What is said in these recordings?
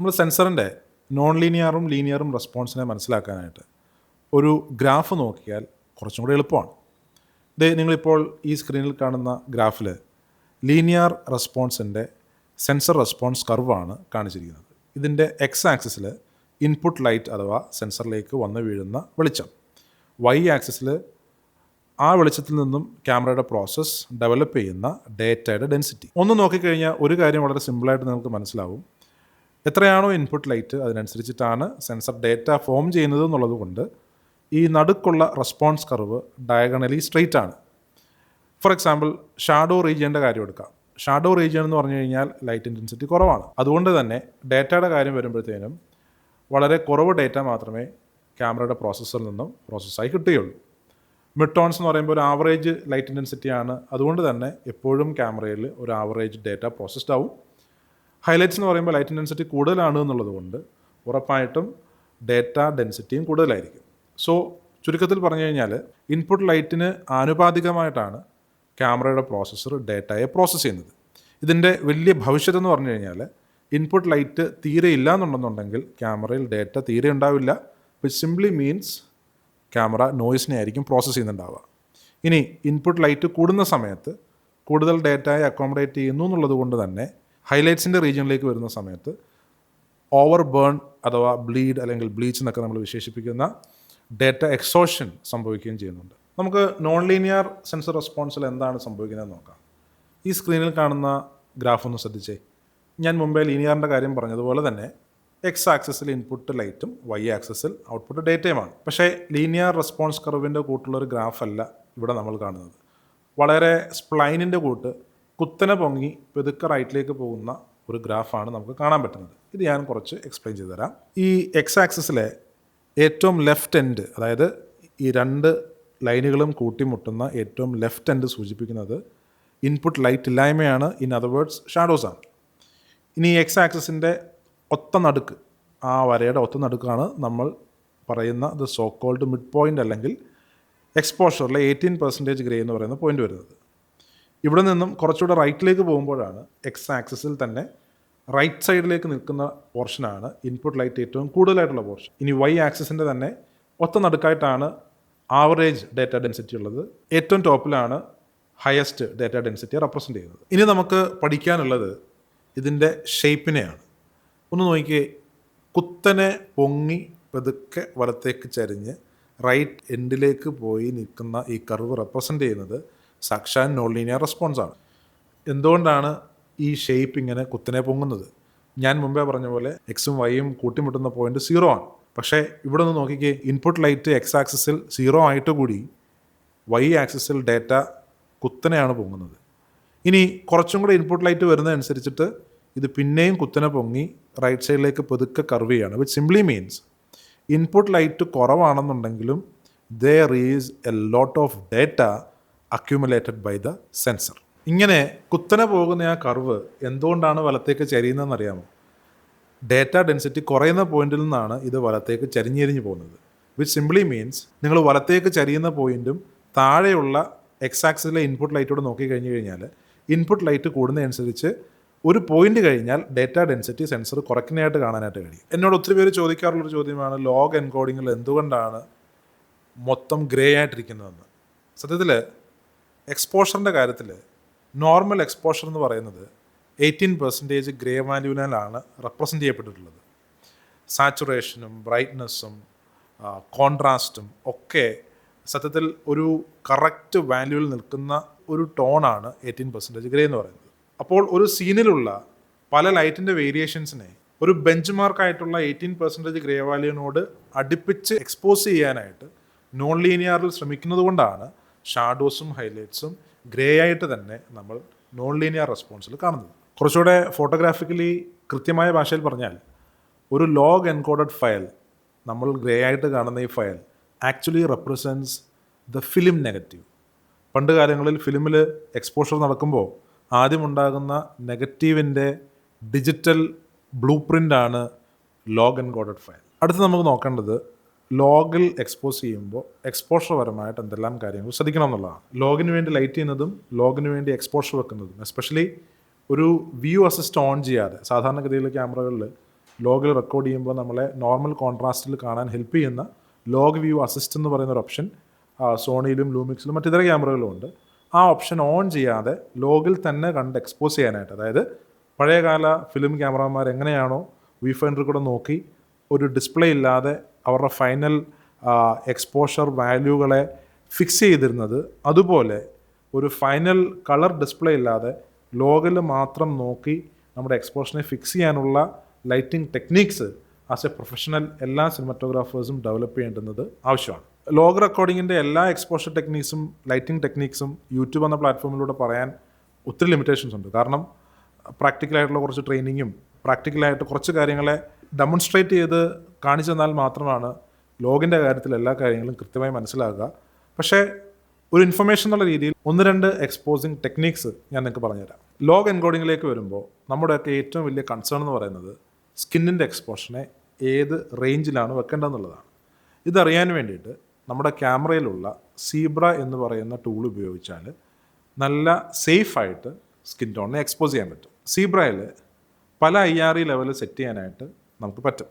നമ്മൾ സെൻസറിന്റെ നോൺ ലീനിയറും ലീനിയറും റെസ്പോൺസിനെ മനസ്സിലാക്കാനായിട്ട് ഒരു ഗ്രാഫ് നോക്കിയാൽ കുറച്ചും കൂടി എളുപ്പമാണ്. ഇത് നിങ്ങളിപ്പോൾ ഈ സ്ക്രീനിൽ കാണുന്ന ഗ്രാഫിൽ ലീനിയർ റെസ്പോൺസിന്റെ സെൻസർ റെസ്പോൺസ് കർവാണ് കാണിച്ചിരിക്കുന്നത്. ഇതിന്റെ എക്സ് ആക്സിസിൽ ഇൻപുട്ട് ലൈറ്റ് അഥവാ സെൻസറിലേക്ക് വന്ന് വീഴുന്ന വെളിച്ചം. വൈ ആക്സിസിൽ ആ വെളിച്ചത്തിൽ നിന്നും ക്യാമറയുടെ പ്രോസസ്സ് ഡെവലപ്പ് ചെയ്യുന്ന ഡേറ്റയുടെ ഡെൻസിറ്റി ഒന്ന് നോക്കിക്കഴിഞ്ഞാൽ ഒരു കാര്യം വളരെ സിമ്പിളായിട്ട് നിങ്ങൾക്ക് മനസ്സിലാവും. എത്രയാണോ ഇൻപുട്ട് ലൈറ്റ് അതിനനുസരിച്ചിട്ടാണ് സെൻസർ ഡേറ്റ ഫോം ചെയ്യുന്നത് എന്നുള്ളത് കൊണ്ട് ഈ നടുക്കുള്ള റെസ്പോൺസ് കർവ് ഡയഗണലി സ്ട്രെയിറ്റ് ആണ്. ഫോർ എക്സാമ്പിൾ ഷാഡോ റീജിയന്റെ കാര്യം എടുക്കാം. ഷാഡോ റീജിയൻ എന്ന് പറഞ്ഞു കഴിഞ്ഞാൽ ലൈറ്റ് ഇന്റൻസിറ്റി കുറവാണ്. അതുകൊണ്ട് തന്നെ ഡേറ്റയുടെ കാര്യം വരുമ്പോഴത്തേനും വളരെ കുറവ് ഡേറ്റ മാത്രമേ ക്യാമറയുടെ പ്രോസസ്സറിൽ നിന്നും പ്രോസസ്സായി കിട്ടുകയുള്ളൂ. മിഡ് ടോൺസ് എന്ന് പറയുമ്പോൾ ഒരു ആവറേജ് ലൈറ്റ് ഇന്റൻസിറ്റിയാണ് അതുകൊണ്ട് തന്നെ എപ്പോഴും ക്യാമറയിൽ ഒരു ആവറേജ് ഡേറ്റ പ്രോസസ്ഡ് ആവും. ഹൈലൈറ്റ്സ് എന്ന് പറയുമ്പോൾ ലൈറ്റ് ഇന്റൻസിറ്റി കൂടുതലാണ് എന്നുള്ളത് കൊണ്ട് ഉറപ്പായിട്ടും ഡേറ്റ ഡെൻസിറ്റിയും കൂടുതലായിരിക്കും. സോ ചുരുക്കത്തിൽ പറഞ്ഞു കഴിഞ്ഞാൽ ഇൻപുട്ട് ലൈറ്റിന് ആനുപാതികമായിട്ടാണ് ക്യാമറയുടെ പ്രോസസ്സർ ഡേറ്റയെ പ്രോസസ്സ് ചെയ്യുന്നത്. ഇതിന്റെ വലിയ ഭവിഷ്യത്ത് എന്ന് പറഞ്ഞു കഴിഞ്ഞാൽ ഇൻപുട്ട് ലൈറ്റ് തീരെ ഇല്ല എന്നുണ്ടെന്നുണ്ടെങ്കിൽ ക്യാമറയിൽ ഡേറ്റ തീരെ ഉണ്ടാവില്ല. വിച്ച് സിംപ്ലി മീൻസ് ക്യാമറ നോയിസിനെ ആയിരിക്കും പ്രോസസ്സ് ചെയ്യുന്നുണ്ടാവുക. ഇനി ഇൻപുട്ട് ലൈറ്റ് കൂടുന്ന സമയത്ത് കൂടുതൽ ഡേറ്റയെ അക്കോമഡേറ്റ് ചെയ്യുന്നു എന്നുള്ളത് കൊണ്ട് തന്നെ ഹൈലൈറ്റ്സിന്റെ റീജിയനിലേക്ക് വരുന്ന സമയത്ത് ഓവർ ബേൺ അഥവാ ബ്ലീഡ് അല്ലെങ്കിൽ ബ്ലീച്ച് എന്നൊക്കെ നമ്മൾ വിശേഷിപ്പിക്കുന്ന ഡേറ്റ എക്സോഷൻ സംഭവിക്കുകയും ചെയ്യുന്നുണ്ട്. നമുക്ക് നോൺ ലീനിയർ സെൻസർ റെസ്പോൺസിൽ എന്താണ് സംഭവിക്കുന്നത് നോക്കാം. ഈ സ്ക്രീനിൽ കാണുന്ന ഗ്രാഫ് ഒന്ന് ശ്രദ്ധിച്ചേ. ഞാൻ മുമ്പേ ലീനിയറിന്റെ കാര്യം പറഞ്ഞതുപോലെ തന്നെ എക്സ് ആക്സസിൽ ഇൻപുട്ട് ലൈറ്റും വൈ ആക്സസിൽ ഔട്ട്പുട്ട് ഡേറ്റയുമാണ്. പക്ഷേ ലീനിയർ റെസ്പോൺസ് കർവിന്റെ കൂട്ടുള്ളൊരു ഗ്രാഫല്ല ഇവിടെ നമ്മൾ കാണുന്നത്. വളരെ സ്പ്ലൈനിന്റെ കൂട്ട് കുത്തനെ പൊങ്ങി പെതുക്കെ റൈറ്റിലേക്ക് പോകുന്ന ഒരു ഗ്രാഫാണ് നമുക്ക് കാണാൻ പറ്റുന്നത്. ഇത് ഞാൻ കുറച്ച് എക്സ്പ്ലെയിൻ ചെയ്തു തരാം. ഈ എക്സ് ആക്സിസിലെ ഏറ്റവും ലെഫ്റ്റ് എൻഡ് അതായത് ഈ രണ്ട് ലൈനുകളും കൂട്ടിമുട്ടുന്ന ഏറ്റവും ലെഫ്റ്റ് എൻഡ് സൂചിപ്പിക്കുന്നത് ഇൻപുട്ട് ലൈറ്റ് ഇല്ലായ്മയാണ്. ഇൻ അതർ വേർഡ്സ് ഷാഡോസാണ് ഇനി എക്സ് ആക്സിസിന്റെ ഒത്ത നടുക്ക് ആ വരയുടെ ഒത്ത നടുക്കാണ് നമ്മൾ പറയുന്ന the so called mid point അല്ലെങ്കിൽ എക്സ്പോഷറിലെ എയ്റ്റീൻ പെർസെന്റേജ് ഗ്രേ എന്ന് പറയുന്ന പോയിന്റ് വരുന്നത്. ഇവിടെ നിന്നും കുറച്ചുകൂടെ റൈറ്റിലേക്ക് പോകുമ്പോഴാണ് എക്സ് ആക്സിസിൽ തന്നെ റൈറ്റ് സൈഡിലേക്ക് നിൽക്കുന്ന പോർഷനാണ് ഇൻപുട്ട് ലൈറ്റ് ഏറ്റവും കൂടുതലായിട്ടുള്ള പോർഷൻ ഇനി വൈ ആക്സിസിന്റെ തന്നെ ഒത്ത നടുക്കായിട്ടാണ് ആവറേജ് ഡേറ്റ ഡെൻസിറ്റി ഉള്ളത്. ഏറ്റവും ടോപ്പിലാണ് ഹയസ്റ്റ് ഡേറ്റ ഡെൻസിറ്റി റെപ്രസെന്റ് ചെയ്യുന്നത്. ഇനി നമുക്ക് പഠിക്കാനുള്ളത് ഇതിന്റെ ഷേപ്പിനെയാണ് ഒന്ന് നോക്കിയേ. കുത്തനെ പൊങ്ങി പതുക്കെ വലത്തേക്ക് ചരിഞ്ഞ് റൈറ്റ് എൻഡിലേക്ക് പോയി നിൽക്കുന്ന ഈ കർവ് റെപ്രസെന്റ് ചെയ്യുന്നത് സാക്ഷാൻ നോൺ ലീനിയർ റെസ്പോൺസാണ് എന്തുകൊണ്ടാണ് ഈ ഷേപ്പ് ഇങ്ങനെ കുത്തിനെ പൊങ്ങുന്നത്? ഞാൻ മുമ്പേ പറഞ്ഞ പോലെ എക്സും വൈയും കൂട്ടിമുട്ടുന്ന പോയിന്റ് സീറോ ആണ്. പക്ഷേ ഇവിടെ നിന്ന് നോക്കിക്കേ ഇൻപുട്ട് ലൈറ്റ് എക്സ് ആക്സിസിൽ സീറോ ആയിട്ട് കൂടി വൈ ആക്സിസിൽ ഡേറ്റ കുത്തനെയാണ് പൊങ്ങുന്നത്. ഇനി കുറച്ചും കൂടെ ഇൻപുട്ട് ലൈറ്റ് വരുന്നതനുസരിച്ചിട്ട് ഇത് പിന്നെയും കുത്തനെ പൊങ്ങി റൈറ്റ് സൈഡിലേക്ക് പതുക്കെ കർവ് ചെയ്യാണ് which simply means input light കുറവാണെന്നുണ്ടെങ്കിലും there is a lot of data accumulated by the sensor ഇങ്ങനെ കുത്തനെ പോകുന്ന ആ കർവ് എന്തുകൊണ്ടാണ് വലത്തേക്ക് ചരിയുന്നതെന്ന് അറിയാമോ? ഡേറ്റ ഡെൻസിറ്റി കുറയുന്ന പോയിന്റിൽ നിന്നാണ് ഇത് വലത്തേക്ക് ചരിഞ്ഞെരിഞ്ഞ് പോകുന്നത്. വിച്ച് സിംപ്ലി മീൻസ് നിങ്ങൾ വലത്തേക്ക് ചരിയുന്ന പോയിന്റും താഴെയുള്ള എക്സ് ആക്സിലെ ഇൻപുട്ട് ലൈറ്റോട് നോക്കി കഴിഞ്ഞ് കഴിഞ്ഞാൽ ഇൻപുട്ട് ലൈറ്റ് കൂടുന്നതനുസരിച്ച് ഒരു പോയിന്റ് കഴിഞ്ഞാൽ ഡേറ്റ ഡെൻസിറ്റി സെൻസർ കുറയ്ക്കുന്നതായിട്ട് കാണാനായിട്ട് കഴിയും. എന്നോട് ഒത്തിരി പേര് ചോദിക്കാറുള്ളൊരു ചോദ്യമാണ് ലോഗ് എൻകോഡിങ്ങിൽ എന്തുകൊണ്ടാണ് മൊത്തം ഗ്രേ ആയിട്ടിരിക്കുന്നതെന്ന്? സത്യത്തിൽ എക്സ്പോഷറിന്റെ കാര്യത്തിൽ നോർമൽ എക്സ്പോഷർ എന്ന് പറയുന്നത് എയ്റ്റീൻ പെർസെന്റേജ് ഗ്രേ വാല്യൂവിനാലാണ് റെപ്രസെന്റ് ചെയ്യപ്പെട്ടിട്ടുള്ളത്. സാച്ചുറേഷനും ബ്രൈറ്റ്നസ്സും കോൺട്രാസ്റ്റും ഒക്കെ സത്യത്തിൽ ഒരു കറക്റ്റ് വാല്യൂവിൽ നിൽക്കുന്ന ഒരു ടോണാണ് എയ്റ്റീൻ പെർസെന്റേജ് ഗ്രേ എന്ന് പറയുന്നത്. അപ്പോൾ ഒരു സീനിലുള്ള പല ലൈറ്റിന്റെ വേരിയേഷൻസിനെ ഒരു ബെഞ്ച് മാർക്കായിട്ടുള്ള എയ്റ്റീൻ പെർസെന്റേജ് ഗ്രേ വാല്യൂവിനോട് അടുപ്പിച്ച് എക്സ്പോസ് ചെയ്യാനായിട്ട് നോൺ ലീനിയറിൽ ശ്രമിക്കുന്നത് കൊണ്ടാണ് ഷാഡോസും ഹൈലൈറ്റ്സും ഗ്രേ ആയിട്ട് തന്നെ നമ്മൾ നോൺ ലീനിയർ റെസ്പോൺസിൽ കാണുന്നത്. കുറച്ചുകൂടെ ഫോട്ടോഗ്രാഫിക്കലി കൃത്യമായ ഭാഷയിൽ പറഞ്ഞാൽ ഒരു ലോഗ് എൻകോഡഡ് ഫയൽ നമ്മൾ ഗ്രേ ആയിട്ട് കാണുന്ന ഈ file actually represents the film negative പണ്ട് കാലങ്ങളിൽ ഫിലിമിൽ എക്സ്പോഷർ നടക്കുമ്പോൾ ആദ്യമുണ്ടാകുന്ന നെഗറ്റീവിന്റെ ഡിജിറ്റൽ ബ്ലൂ പ്രിന്റാണ് ലോഗ് എൻകോഡഡ് ഫയൽ അടുത്ത് നമുക്ക് നോക്കേണ്ടത് ലോഗിൽ എക്സ്പോസ് ചെയ്യുമ്പോൾ എക്സ്പോഷർ പരമായിട്ട് എന്തെല്ലാം കാര്യങ്ങൾ ശ്രദ്ധിക്കണം എന്നുള്ളതാണ് ലോഗിന് വേണ്ടി ലൈറ്റ് ചെയ്യുന്നതും ലോഗിന് വേണ്ടി എക്സ്പോഷർ വെക്കുന്നതും. എസ്പെഷ്യലി ഒരു വ്യൂ അസിസ്റ്റ് ഓൺ ചെയ്യാതെ സാധാരണഗതിയിൽ ക്യാമറകളിൽ ലോഗിൽ റെക്കോർഡ് ചെയ്യുമ്പോൾ നമ്മളെ നോർമൽ കോൺട്രാസ്റ്റിൽ കാണാൻ ഹെൽപ്പ് ചെയ്യുന്ന ലോഗ് വ്യൂ അസിസ്റ്റ് എന്ന് പറയുന്ന ഒരു ഓപ്ഷൻ സോണിയിലും ലൂമിക്സിലും മറ്റിതര ക്യാമറകളിലും ഉണ്ട്. ആ ഓപ്ഷൻ ഓൺ ചെയ്യാതെ ലോഗിൽ തന്നെ കണ്ട് എക്സ്പോസ് ചെയ്യാനായിട്ട് അതായത് പഴയകാല ഫിലിം ക്യാമറമാർ എങ്ങനെയാണോ വി ഫൈൻഡർ കൂടെ നോക്കി ഒരു ഡിസ്പ്ലേ ഇല്ലാതെ അവരുടെ ഫൈനൽ എക്സ്പോഷർ വാല്യൂകളെ ഫിക്സ് ചെയ്തിരുന്നത് അതുപോലെ ഒരു ഫൈനൽ കളർ ഡിസ്പ്ലേ ഇല്ലാതെ ലോഗിൽ മാത്രം നോക്കി നമ്മുടെ എക്സ്പോഷനെ ഫിക്സ് ചെയ്യാനുള്ള lighting techniques as a professional എല്ലാ സിനിമറ്റോഗ്രാഫേഴ്സും ഡെവലപ്പ് ചെയ്യേണ്ടുന്നത് ആവശ്യമാണ്. ലോഗ് റെക്കോർഡിങ്ങിന്റെ എല്ലാ എക്സ്പോഷർ ടെക്നീക്സും ലൈറ്റിംഗ് ടെക്നീക്സും യൂട്യൂബ് എന്ന പ്ലാറ്റ്ഫോമിലൂടെ പറയാൻ ഒത്തിരി ലിമിറ്റേഷൻസ് ഉണ്ട്. കാരണം പ്രാക്ടിക്കലായിട്ടുള്ള കുറച്ച് ട്രെയിനിങ്ങും പ്രാക്ടിക്കലായിട്ട് കുറച്ച് കാര്യങ്ങളെ ഡെമോൺസ്ട്രേറ്റ് ചെയ്ത് കാണിച്ചു തന്നാൽ മാത്രമാണ് ലോഗിന്റെ കാര്യത്തിൽ എല്ലാ കാര്യങ്ങളും കൃത്യമായി മനസ്സിലാക്കുക പക്ഷേ ഒരു ഇൻഫർമേഷൻ എന്നുള്ള രീതിയിൽ ഒന്ന് രണ്ട് എക്സ്പോസിങ് ടെക്നീക്സ് ഞാൻ നിങ്ങൾക്ക് പറഞ്ഞുതരാം. ലോഗ് എൻകോഡിങ്ങിലേക്ക് വരുമ്പോൾ നമ്മുടെയൊക്കെ ഏറ്റവും വലിയ കൺസേൺ എന്ന് പറയുന്നത് സ്കിന്നിന്റെ എക്സ്പോഷനെ ഏത് റേഞ്ചിലാണ് വെക്കേണ്ടതെന്നുള്ളതാണ്. ഇതറിയാൻ വേണ്ടിയിട്ട് നമ്മുടെ ക്യാമറയിലുള്ള സീബ്ര എന്ന് പറയുന്ന ടൂൾ ഉപയോഗിച്ചാൽ നല്ല സേഫായിട്ട് സ്കിൻ ടോണിനെ എക്സ്പോസ് ചെയ്യാൻ പറ്റും. സീബ്രയിൽ പല I R E level set ചെയ്യാനായിട്ട് നമുക്ക് പറ്റും.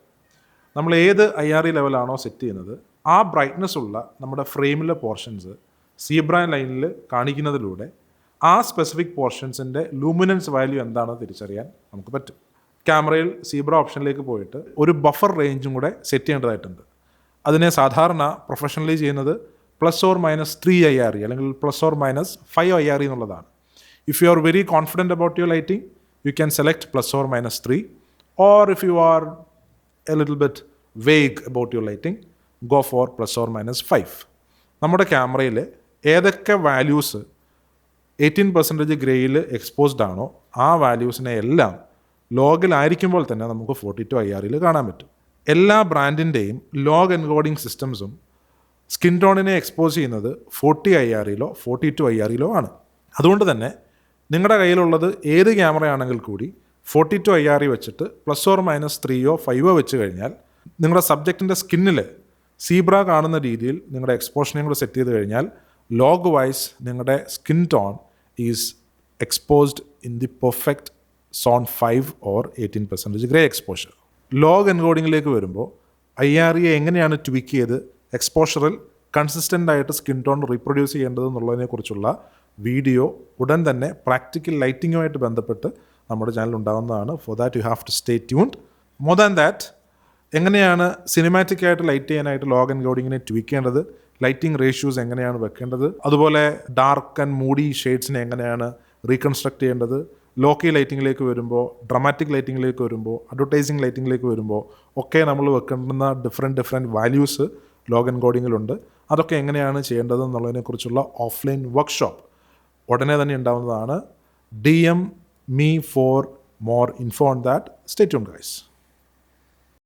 നമ്മൾ ഏത് ഐ ആർ ഇ ലെവലാണോ സെറ്റ് ചെയ്യുന്നത് ആ ബ്രൈറ്റ്നസ് ഉള്ള നമ്മുടെ ഫ്രെയിമിലെ പോർഷൻസ് സീബ്ര ലൈനിൽ കാണിക്കുന്നതിലൂടെ ആ സ്പെസിഫിക് പോർഷൻസിന്റെ ലൂമിനൻസ് വാല്യൂ എന്താണെന്ന് തിരിച്ചറിയാൻ നമുക്ക് പറ്റും. ക്യാമറയിൽ സീബ്ര ഓപ്ഷനിലേക്ക് പോയിട്ട് ഒരു ബഫർ റേഞ്ചും കൂടെ സെറ്റ് ചെയ്യേണ്ടതായിട്ടുണ്ട്. അതിനെ സാധാരണ പ്രൊഫഷണലി ചെയ്യുന്നത് plus or minus three I R E അല്ലെങ്കിൽ plus or minus five I R E എന്നുള്ളതാണ്. If you are very confident about your lighting you can select plus or minus three or if you are a little bit vague about your lighting, go for plus or minus five നമ്മുടെ ക്യാമറയിൽ ഏതൊക്കെ values eighteen percentage ഗ്രേയിൽ exposed ആണോ ആ വാല്യൂസിനെ എല്ലാം ലോഗിലായിരിക്കുമ്പോൾ തന്നെ നമുക്ക് forty two I ആറിൽ കാണാൻ പറ്റും. എല്ലാ ബ്രാൻഡിന്റെയും ലോഗ് എൻകോഡിംഗ് സിസ്റ്റംസും സ്കിൻ ടോണിനെ എക്സ്പോസ് ചെയ്യുന്നത് ഫോർട്ടി ഐ ആറിലോ ഫോർട്ടി ടു ഐ ആറിലോ ആണ്. അതുകൊണ്ട് തന്നെ നിങ്ങളുടെ കയ്യിലുള്ളത് ഏത് ക്യാമറയാണെങ്കിൽ കൂടി forty two I R E വെച്ചിട്ട് പ്ലസ് ഓർ മൈനസ് ത്രീയോ ഫൈവോ വെച്ച് കഴിഞ്ഞാൽ നിങ്ങളുടെ സബ്ജക്റ്റിന്റെ സ്കിന്നിൽ സീബ്ര കാണുന്ന രീതിയിൽ നിങ്ങളുടെ എക്സ്പോഷനെയും കൂടെ സെറ്റ് ചെയ്ത് കഴിഞ്ഞാൽ ലോഗ് വൈസ് നിങ്ങളുടെ skin tone is exposed in the perfect zone five or eighteen percentage grey exposure log എൻകോഡിങ്ങിലേക്ക് വരുമ്പോൾ ഐ ആർ ഇ എങ്ങനെയാണ് ട്വിക്ക് ചെയ്ത് എക്സ്പോഷറിൽ കൺസിസ്റ്റന്റ് ആയിട്ട് സ്കിൻ ടോൺ റീപ്രൊഡ്യൂസ് ചെയ്യേണ്ടത് എന്നുള്ളതിനെക്കുറിച്ചുള്ള വീഡിയോ ഉടൻ തന്നെ പ്രാക്ടിക്കൽ ലൈറ്റിങ്ങുമായിട്ട് ബന്ധപ്പെട്ട് നമ്മുടെ ചാനൽ ഉണ്ടാകുന്നതാണ് for that you have to stay tuned more than that എങ്ങനെയാണ് സിനിമാറ്റിക് ആയിട്ട് ലൈറ്റ് ചെയ്യാനായിട്ട് ലോഗ് എൻകോഡിങ്ങിനെ ട്വിക്കേണ്ടത് ലൈറ്റിംഗ് റേഷ്യൂസ് എങ്ങനെയാണ് വെക്കേണ്ടത്? അതുപോലെ ഡാർക്ക് ആൻഡ് മൂഡി ഷെയ്ഡ്സിനെ എങ്ങനെയാണ് റീകൺസ്ട്രക്ട് ചെയ്യേണ്ടത്? ലോക്കി ലൈറ്റിങ്ങിലേക്ക് വരുമ്പോൾ ഡ്രമാറ്റിക് ലൈറ്റിങ്ങിലേക്ക് വരുമ്പോൾ അഡ്വർടൈസിങ് ലൈറ്റിങ്ങിലേക്ക് വരുമ്പോൾ ഒക്കെ നമ്മൾ വെക്കേണ്ടുന്ന ഡിഫറെന്റ് ഡിഫറെന്റ് വാല്യൂസ് ലോഗൻ ഗോഡിങ്ങിലുണ്ട് അതൊക്കെ എങ്ങനെയാണ് ചെയ്യേണ്ടത് എന്നുള്ളതിനെക്കുറിച്ചുള്ള ഓഫ്ലൈൻ വർക്ക്ഷോപ്പ് ഉടനെ തന്നെ ഉണ്ടാവുന്നതാണ്. D M me for more info on that. Stay tuned, guys.